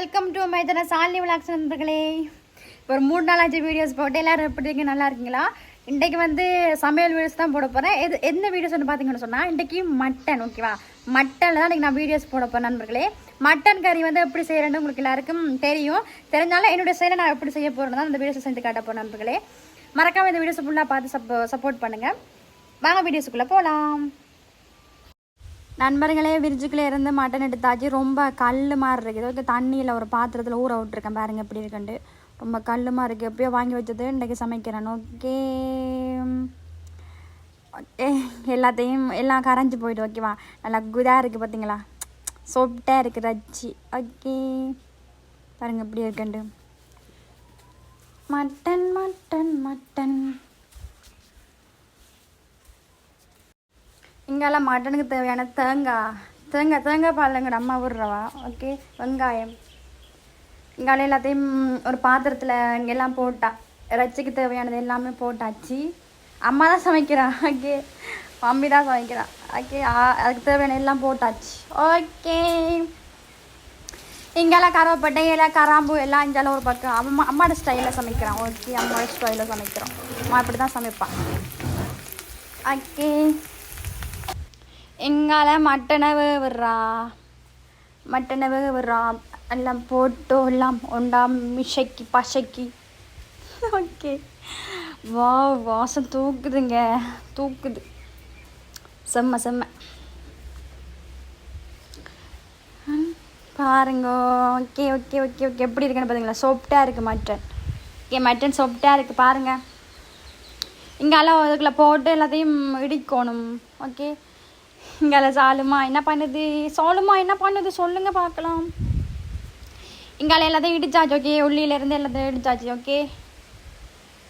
Welcome to மைதன சாலி vlogs நண்பர்களே. இப்போ ஒரு மூணு நாளாச்சு வீடியோஸ் போட்டு. எல்லாரும் எப்படி இருக்கீங்க? நல்லா இருக்கீங்களா? இன்றைக்கு வந்து சமையல் வீடியோஸ் தான் போட போகிறேன் எது எந்த வீடியோஸ்னு பார்த்தீங்கன்னு சொன்னால் இன்றைக்கி மட்டன் ஓகேவா மட்டனில் தான் இன்றைக்கி நான் வீடியோஸ் போட போகிறேன் நண்பர்களே. மட்டன் கறி வந்து எப்படி செய்கிறேன்னு உங்களுக்கு எல்லாருக்கும் தெரியும். தெரிஞ்சாலும் என்னுடைய செயலை நான் எப்படி செய்ய போகிறேன்னு தான் அந்த வீடியோஸை செஞ்சு காட்ட போகிறேன் நண்பர்களே. மறக்காமல் இந்த வீடியோஸை ஃபுல்லாக பார்த்து சப்போ சப்போர்ட் பண்ணுங்கள் வாங்க வீடியோஸுக்குள்ளே போகலாம் நண்பர்களே விரிஜுக்குள்ளே இருந்து மட்டன் எடுத்தாச்சு ரொம்ப கல் மாதிரி இருக்குது ஓகே தண்ணியில் ஒரு பாத்திரத்தில் ஊற விட்டுருக்கேன் பாருங்கள் எப்படி இருக்குன்ட்டு. ரொம்ப கல் மாதிரி இருக்குது எப்பயோ வாங்கி வச்சது இன்றைக்கி சமைக்கிறேன். ஓகே. ஓகே. எல்லாத்தையும் எல்லாம் கரைஞ்சி போய்ட்டு ஓகேவா நல்லா குதாக இருக்குது பார்த்தீங்களா சொப்டாக இருக்குது ரச்சி. ஓகே. பாருங்க எப்படி இருக்குன்ட்டு. Mutton mutton mutton. இங்கெல்லாம் மட்டனுக்கு தேவையான தேங்காய் தேங்காய் தேங்காய் பால் எங்கள் அம்மா விடுறவா? ஓகே வெங்காயம். இங்கால எல்லாத்தையும் ஒரு பாத்திரத்தில் இங்கெல்லாம் போட்டா இறைச்சிக்கு தேவையானது எல்லாமே போட்டாச்சு. அம்மா தான் சமைக்கிறா ஓகே மம்மி தான் சமைக்கிறா ஓகே அதுக்கு தேவையான எல்லாம் போட்டாச்சு. ஓகே இங்கெல்லாம் கருவேப்பட்டை எல்லாம் கராம்பு எல்லாம் இங்கெல்லாம் ஒரு பக்கம். அம்மா அம்மாவோட ஸ்டைலில் சமைக்கிறான். ஓகே அம்மாவோட ஸ்டைலில் சமைக்கிறோம் அம்மா இப்படி தான் சமைப்பான் ஓகே எங்கால மட்டனை விடுறா? மட்டனை விடுறா? எல்லாம் போட்டு எல்லாம் ஒண்டா மிஷைக்கு பசைக்கு. ஓகே. வா வாசம் தூக்குதுங்க. தூக்குது. செம்ம செம்ம. பாருங்க. Okay okay okay okay. எப்படி இருக்குன்னு பார்த்தீங்களா சோப்டாக இருக்குது மட்டன். ஓகே மட்டன் சோப்டாக இருக்குது பாருங்கள் இங்கெல்லாம் அதுக்குள்ளே போட்டு எல்லாத்தையும் இடிக்கணும். ஓகே. இங்கே சாலுமா என்ன பண்ணுது? சாலுமா என்ன பண்ணுது? சொல்லுங்க பார்க்கலாம். இங்கால எல்லாத்தையும் இடிச்சாச்சு ஓகே உள்ளியிலேருந்து எல்லாத்தையும் இடிச்சாச்சு ஓகே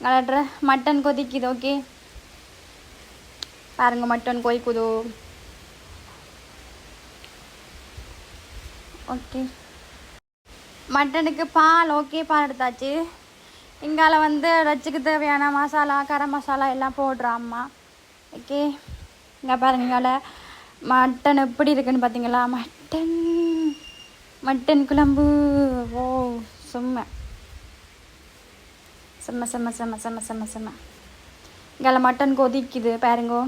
கலட்டுற மட்டன் கொதிக்குது ஓகே பாருங்க மட்டன் கொதிக்குது? ஓகே மட்டனுக்கு பால் ஓகே பால் எடுத்தாச்சு. இங்கால வந்து ரச்சுக்கு தேவையான மசாலா கரம் மசாலா எல்லாம் போடுறாம்மா ஓகே இங்கே பாருங்க இங்கால மட்டன் எப்படி இருக்குன்னு பார்த்தீங்களா மட்டன் மட்டன் குழம்பு. ஓ செம்ம. செம்ம செம்ம செம்ம செம்ம செம்ம செம்ம. இங்கே மட்டன் கொதிக்குது பாருங்கோ.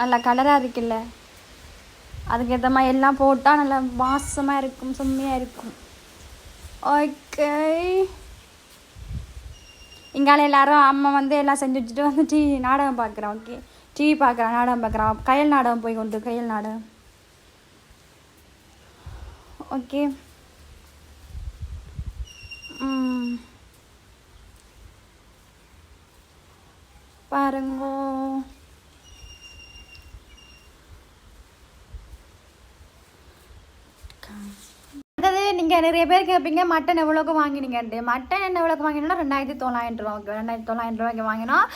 நல்லா கலராக இருக்குல்ல. அதுக்கேற்ற மாதிரி எல்லாம் போட்டால் நல்லா வாசமாக இருக்கும் செம்மையாக இருக்கும். ஓகே இங்கால எல்லாரும் அம்மா வந்து எல்லாம் செஞ்சு வச்சுட்டு வந்துட்டு நாடகம் பார்க்குறேன் ஓகே டிவி பார்க்குறான். நாடகம் பார்க்குறான். கயல் நாடகம் போய் கொண்டு கையல் நாடகம். ஓகே பாருங்க. பாருங்கோ நீங்கள் நிறைய பேர் கேட்பீங்க மட்டன் எவ்வளோக்கு வாங்கினீங்கன்ட்டு. மட்டன் என்ன எவ்வளோக்கு வாங்கினோம்னா ரெண்டாயிரத்தி தொள்ளாயிரம் ரூபா ஓகே ரெண்டாயிரத்தி தொள்ளாயிரம் ரூபாய்க்கு வாங்கினோம்.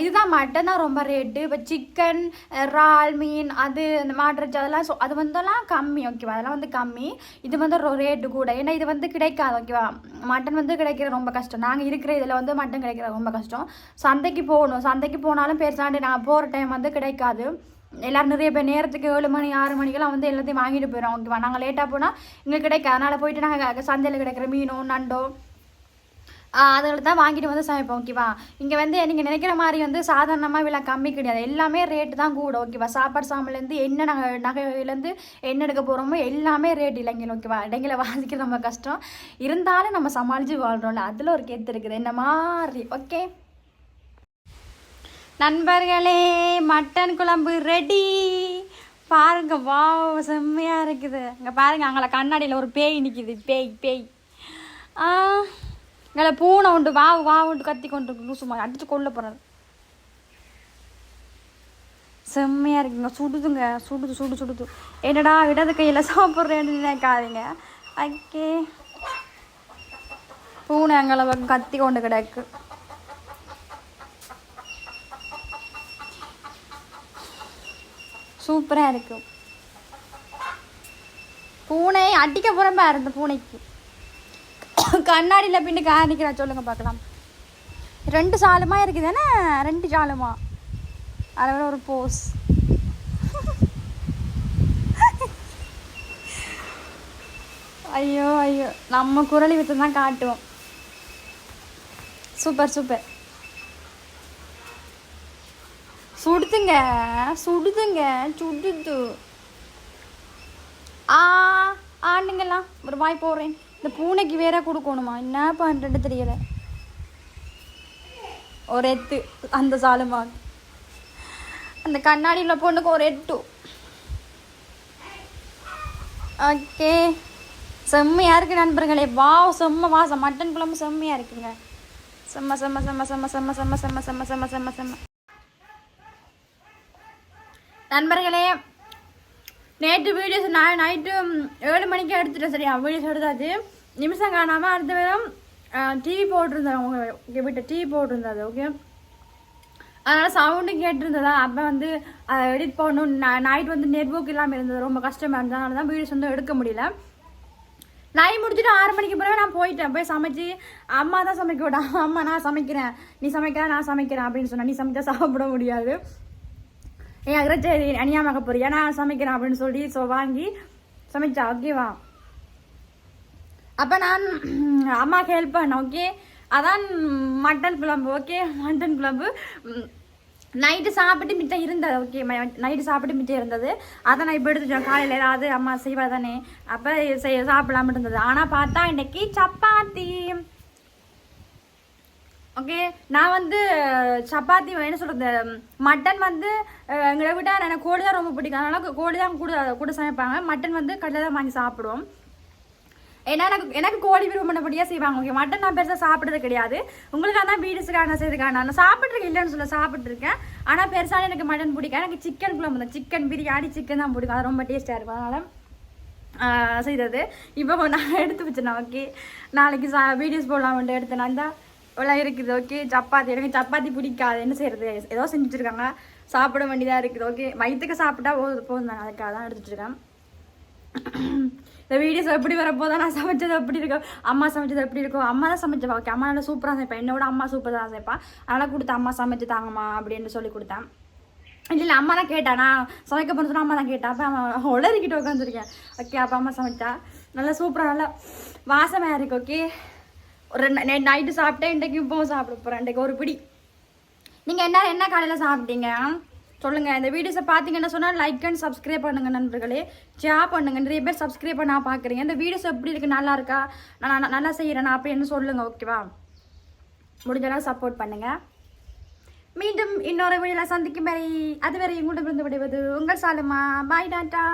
இதுதான் மட்டன் தான் ரொம்ப ரேட்டு இப்போ சிக்கன் இறால் மீன் அது இந்த மாட்டுறச்சி அதெல்லாம் ஸோ அது வந்தெல்லாம் கம்மி ஓகேவா அதெல்லாம் வந்து கம்மி. இது வந்து ரேட்டு கூட. ஏன்னா இது வந்து கிடைக்காது ஓகேவா மட்டன் வந்து கிடைக்கிறது ரொம்ப கஷ்டம். நாங்கள் இருக்கிற இதில் வந்து மட்டன் கிடைக்கிறது ரொம்ப கஷ்டம். சந்தைக்கு போகணும். சந்தைக்கு போனாலும் பெருசாண்டி நான் போகிற டைம் வந்து கிடைக்காது. எல்லோரும் நிறைய பேர் நேரத்துக்கு ஏழு மணி ஆறு மணிக்கெல்லாம் வந்து எல்லாத்தையும் வாங்கிட்டு போயிடும் ஓகேவா நாங்கள் லேட்டாக போனால் எங்களுக்கு கிடைக்காது அதனால் போயிட்டு நாங்கள் சந்தையில் கிடைக்கிற மீனோ நண்டோ அதில் தான் வாங்கிட்டு வந்து சமைப்போம். ஓகேவா இங்கே வந்து நீங்கள் நினைக்கிற மாதிரி வந்து சாதாரணமாக விலை கம்மி கிடையாது. எல்லாமே ரேட்டு தான் கூட ஓகேவா சாப்பாடு சாமான்லேருந்து என்ன நகை நகையிலேருந்து என்ன எடுக்க போகிறோமோ எல்லாமே ரேட் இல்லைங்க ஓகேவா இடைங்களை வாசிக்கிறது ரொம்ப கஷ்டம். இருந்தாலும் நம்ம சமாளித்து வாழ்கிறோம்ல அதில் ஒரு கெத்து இருக்குது. என்ன மாதிரி? ஓகே நண்பர்களே மட்டன் குழம்பு ரெடி பாருங்க வா செம்மையாக இருக்குது. இங்கே பாருங்க அங்கே கண்ணாடியில் ஒரு பேய் நிற்கிது பேய் பேய். ஆ இங்கே பூனை உண்டு. வா வா உண்டு கத்தி கொண்டு லூசுமா அடித்து கொள்ள போகிறது செம்மையாக இருக்குங்க சுடுதுங்க. சுடுது சுடு சுடுது. என்னடா இடது கையில் சாப்பிட்றேன்னு நினைக்காதீங்க. ஓகே பூனை எங்களை கத்தி கொண்டு கிடக்கு. சூப்பராக இருக்கும் பூனை அடிக்க போகிற பாரு இந்த பூனைக்கு. கண்ணாடியில் பின்னு காணிக்கிறா சொல்லுங்கள் பார்க்கலாம். ரெண்டு சாலுமா இருக்குது தானே? ரெண்டு சாலுமா. அதில் ஒரு போஸ் ஐயோ ஐயோ. நம்ம குரலி வித்து தான் காட்டுவோம். Super super. சுடுதுங்க சுடுதுங்க சுடுது ஆ ஆண்டுங்கலாம் ஒரு வாய் போடுறேன் இந்த பூனைக்கு வேற கொடுக்கணுமா என்ன பண்ணுறது தெரியல ஒரு எத்து அந்த சாலுமா அந்த கண்ணாடியில் பொண்ணுக்கு ஒரு எட்டு ஓகே செம்மையாக இருக்கு நண்பர்களே வா செம்ம வாசம் மட்டன் குழம்பு செம்மையாக இருக்குங்க செம்ம செம்ம செம்ம செம்ம செம்ம செம்ம செம்ம செம்ம செம்ம செம்ம செம்ம நண்பர்களே நேற்று வீடியோஸ் நான் நைட்டு ஏழு மணிக்கு எடுத்துட்டேன். சரியா வீடியோஸ் எடுத்தாச்சு. நிமிஷம் காணாமல் அடுத்த வேறும் டிவி போட்டிருந்தேன் உங்கள் வீட்டை டிவி போட்டிருந்தது ஓகே அதனால் சவுண்டு கேட்டிருந்ததா? அப்போ வந்து அதை எடிட் பண்ணணும். நைட் வந்து நெட்ஒர்க் இல்லாமல் இருந்தது. ரொம்ப கஷ்டமாக இருந்தது. அதனால தான் வீடியோஸ் வந்து எடுக்க முடியல. நைட் முடிச்சுட்டு ஆறு மணிக்கு பிறகு நான் போயிட்டேன். போய் சமைச்சு அம்மா தான் சமைக்க விடா அம்மா நான் சமைக்கிறேன். நீ சமைக்கிற நான் சமைக்கிறேன் அப்படின்னு சொன்னேன் நீ சமைச்சா சாப்பிட முடியாது. என் அகரச்சேரி அணியாமக்க போறியா? நான் சமைக்கிறேன் அப்படின்னு சொல்லி ஸோ வாங்கி சமைச்சா ஓகேவா அப்போ நான் அம்மாவுக்கு ஹெல்ப் பண்ணேன் ஓகே அதான் மட்டன் குழம்பு ஓகே மட்டன் குழம்பு நைட்டு சாப்பிட்டு மிச்சம் இருந்தது ஓகே நைட்டு சாப்பிட்டு மிச்சம் இருந்தது. அதை நான் இப்போ எடுத்துட்டேன். காலையில் ஏதாவது அம்மா செய்வா தானே அப்போ செய்ய சாப்பிடாம இருந்தது. ஆனால் பார்த்தா இன்னைக்கு சப்பாத்தி. ஓகே நான் வந்து சப்பாத்தி என்ன சொல்கிறது மட்டன் வந்து எங்களை விட எனக்கு கோழி தான் ரொம்ப பிடிக்கும். அதனால கோழி தான் கூட கூட சமைப்பாங்க. மட்டன் வந்து கடையில் தான் வாங்கி சாப்பிடுவோம். ஏன்னா எனக்கு எனக்கு கோழி விரும்பினபடியாக செய்வாங்க. ஓகே மட்டன் நான் பெருசாக சாப்பிட்றது கிடையாது. உங்களுக்காக தான் வீடுஸுக்காக செய்துக்காக நான் சாப்பிட்ருக்கேன் இல்லைன்னு சொல்ல சாப்பிட்ருக்கேன் ஆனால் பெருசாக எனக்கு மட்டன் பிடிக்கும் எனக்கு சிக்கன் குழம்பு தான். சிக்கன் பிரியாணி சிக்கன் தான் பிடிக்கும். அது ரொம்ப டேஸ்ட்டாக இருக்கும். அதனால் செய்தது இப்போ நான் எடுத்து வச்சுனேன் ஓகே நாளைக்கு சா வீடியோஸ் போடலாம்ட்டு எடுத்தேன். நான் தான் இவ்வளோ இருக்குது? ஓகே சப்பாத்தி. எனக்கு சப்பாத்தி பிடிக்காது. என்ன செய்யறது? ஏதோ செஞ்சு சாப்பிட வேண்டியதாக இருக்குது. ஓகே வயிற்றுக்கு சாப்பிட்டா போதும் போதும் தான். அதுக்காக தான் எடுத்து இந்த வீடியோஸ் எப்படி வரப்போதா? நான் சமைச்சது எப்படி இருக்கும் அம்மா சமைச்சது எப்படி இருக்கும் அம்மா தான் சமைச்சா ஓகே அம்மா நல்லா சூப்பராக சமைப்பேன் என்னோட அம்மா சூப்பராக தான் சமைப்பா. அதனால் கொடுத்த அம்மா சமைச்சு தாங்கம்மா அப்படின்னு சொல்லி கொடுத்தேன். இல்லை இல்லை அம்மா தான் கேட்டா. நான் சமைக்க போன அம்மா தான் கேட்டா. அப்போ அவன் உளறிக்கிட்டு உட்காந்துருக்கேன் ஓகே அப்பா அம்மா சமைச்சா. நல்லா சூப்பராக நல்லா வாசமாக இருக்கு. ஓகே ஒரு நைட்டு சாப்பிட்டேன் இன்றைக்கு இப்போவும் சாப்பிட போகிறேன் இன்றைக்கு ஒரு பிடி. நீங்கள் என்ன என்ன காலையில் சாப்பிட்டீங்க? சொல்லுங்கள் இந்த வீடியோஸை பார்த்தீங்கன்னா சொன்னால் லைக் அண்ட் சப்ஸ்கிரைப் பண்ணுங்க நண்பர்களே. ஷேர் பண்ணுங்கள் நிறைய பேர் சப்ஸ்கிரைப் பண்ணா பார்க்குறீங்க. இந்த வீடியோஸ் எப்படி இருக்குது நல்லா இருக்கா? நான் நான் நல்லா செய்கிறேனா அப்படின்னு சொல்லுங்கள் ஓகேவா முடிஞ்ச சப்போர்ட் பண்ணுங்கள் மீண்டும் இன்னொரு வீடியோவில் சந்திக்கும் வரை அதுவரை உங்களிடம் இருந்து விடுவது உங்கள் சாலுமா. பாய் டாட்டா